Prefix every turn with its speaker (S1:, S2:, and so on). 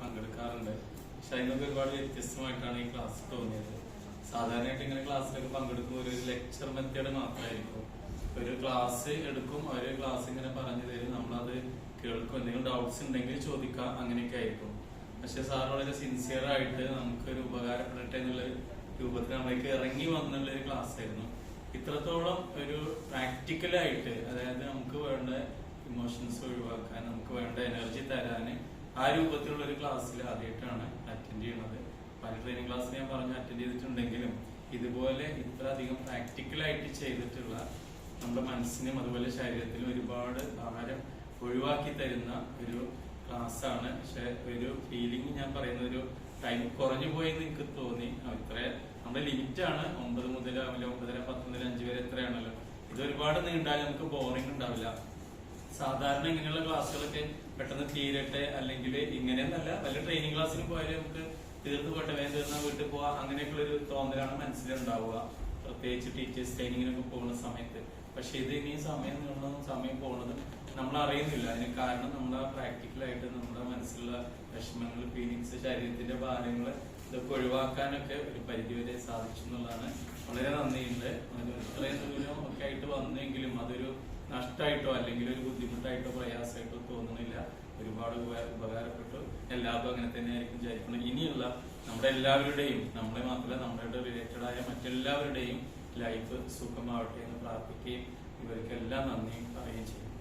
S1: പങ്കെടുക്കാറുണ്ട്. പക്ഷെ അതിനൊക്കെ ഒരുപാട് വ്യത്യസ്തമായിട്ടാണ് ഈ ക്ലാസ് തോന്നിയത്. സാധാരണയായിട്ട് ഇങ്ങനെ ക്ലാസ്സിലൊക്കെ പങ്കെടുക്കുമ്പോൾ ഒരു ലെക്ചർ മെത്തേഡ് മാത്രമായിരിക്കും. ഒരു ക്ലാസ് എടുക്കും ഒരു ക്ലാസ് ഇങ്ങനെ പറഞ്ഞു തരും നമ്മളത് കേൾക്കും. എന്തെങ്കിലും ഡൗട്ട്സ് ഉണ്ടെങ്കിൽ ചോദിക്കാം അങ്ങനെയൊക്കെ ആയിരിക്കും. പക്ഷെ സാർ വളരെ സിൻസിയർ ആയിട്ട് നമുക്കൊരു ഉപകാരപ്പെടട്ടെ എന്നുള്ള രൂപത്തിൽ നമ്മളേക്ക് ഇറങ്ങി വന്നുള്ള ഒരു ക്ലാസ് ആയിരുന്നു. ഇത്രത്തോളം ഒരു പ്രാക്ടിക്കലായിട്ട് അതായത് നമുക്ക് വേണ്ട ഇമോഷൻസ് ഒഴിവാക്കാൻ നമുക്ക് വേണ്ട എനർജി തരാൻ ആ രൂപത്തിലുള്ള ഒരു ക്ലാസ്സിൽ ആദ്യമായിട്ടാണ് അറ്റൻഡ് ചെയ്യുന്നത്. പല ട്രെയിനിങ് ക്ലാസ് ഞാൻ പറഞ്ഞ് അറ്റൻഡ് ചെയ്തിട്ടുണ്ടെങ്കിലും ഇതുപോലെ ഇത്ര അധികം പ്രാക്ടിക്കലായിട്ട് ചെയ്തിട്ടുള്ള നമ്മുടെ മനസ്സിനും അതുപോലെ ശരീരത്തിനും ഒരുപാട് ഭാരം ഒഴിവാക്കി തരുന്ന ഒരു ക്ലാസ്സാണ് പക്ഷെ ഒരു ഫീലിംഗ് ഞാൻ പറയുന്ന ഒരു ടൈം കുറഞ്ഞു പോയെന്ന് എനിക്ക് തോന്നി. ഇത്ര നമ്മുടെ ലിമിറ്റ് ആണ്. ഒമ്പത് മുതൽ രാവിലെ ഒമ്പതര പത്ത് മുതൽ അഞ്ച് വരെ എത്രയാണല്ലോ ഇത് ഒരുപാട് നീണ്ടാൽ നമുക്ക് ബോറിംഗ് ഉണ്ടാവില്ല. സാധാരണ ഇങ്ങനെയുള്ള ക്ലാസ്സുകളൊക്കെ പെട്ടെന്ന് തീരട്ടെ അല്ലെങ്കിൽ ഇങ്ങനെയൊന്നല്ല വല്ല ട്രെയിനിങ് ക്ലാസ്സിന് പോയാലും നമുക്ക് തീർന്നു പോട്ടെ വേഗം തീർന്നാൽ വീട്ടിൽ പോവാ. അങ്ങനെയൊക്കെയുള്ള ഒരു തോന്നലാണ് മനസ്സിലുണ്ടാവുക. പ്രത്യേകിച്ച് ടീച്ചേഴ്സ് ട്രെയിനിങ്ങിനൊക്കെ പോകുന്ന സമയത്ത്. പക്ഷെ ഇത് ഇനി സമയം നീളുന്നതും സമയം പോകുന്നതും നമ്മൾ അറിയുന്നില്ല. അതിന് കാരണം നമ്മൾ ആ പ്രാക്ടിക്കലായിട്ട് നമ്മുടെ മനസ്സിലുള്ള വിഷമങ്ങൾ ഫീലിങ്സ് ശരീരത്തിന്റെ ഭാരങ്ങൾ ഇതൊക്കെ ഒഴിവാക്കാനൊക്കെ ഒരു പരിധിവരെ സാധിച്ചു എന്നുള്ളതാണ്. വളരെ നന്ദിയുണ്ട്. നഷ്ടമായിട്ടോ അല്ലെങ്കിൽ ഒരു ബുദ്ധിമുട്ടായിട്ടോ പ്രയാസമായിട്ടോ തോന്നുന്നില്ല ഒരുപാട് ഉപകാര- ഉപകാരപ്പെട്ടു. എല്ലാവർക്കും അങ്ങനെ തന്നെ ആയിരിക്കും വിചാരിക്കുന്നത് ഇനിയുള്ള നമ്മുടെ എല്ലാവരുടെയും നമ്മളെ മാത്രമല്ല നമ്മുടെ റിലേറ്റഡ് ആയ മറ്റെല്ലാവരുടെയും ലൈഫ് സുഖമാവട്ടെ എന്ന് പ്രാർത്ഥിക്കുകയും ഇവർക്കെല്ലാം നന്ദിയും പറയുകയും ചെയ്യും.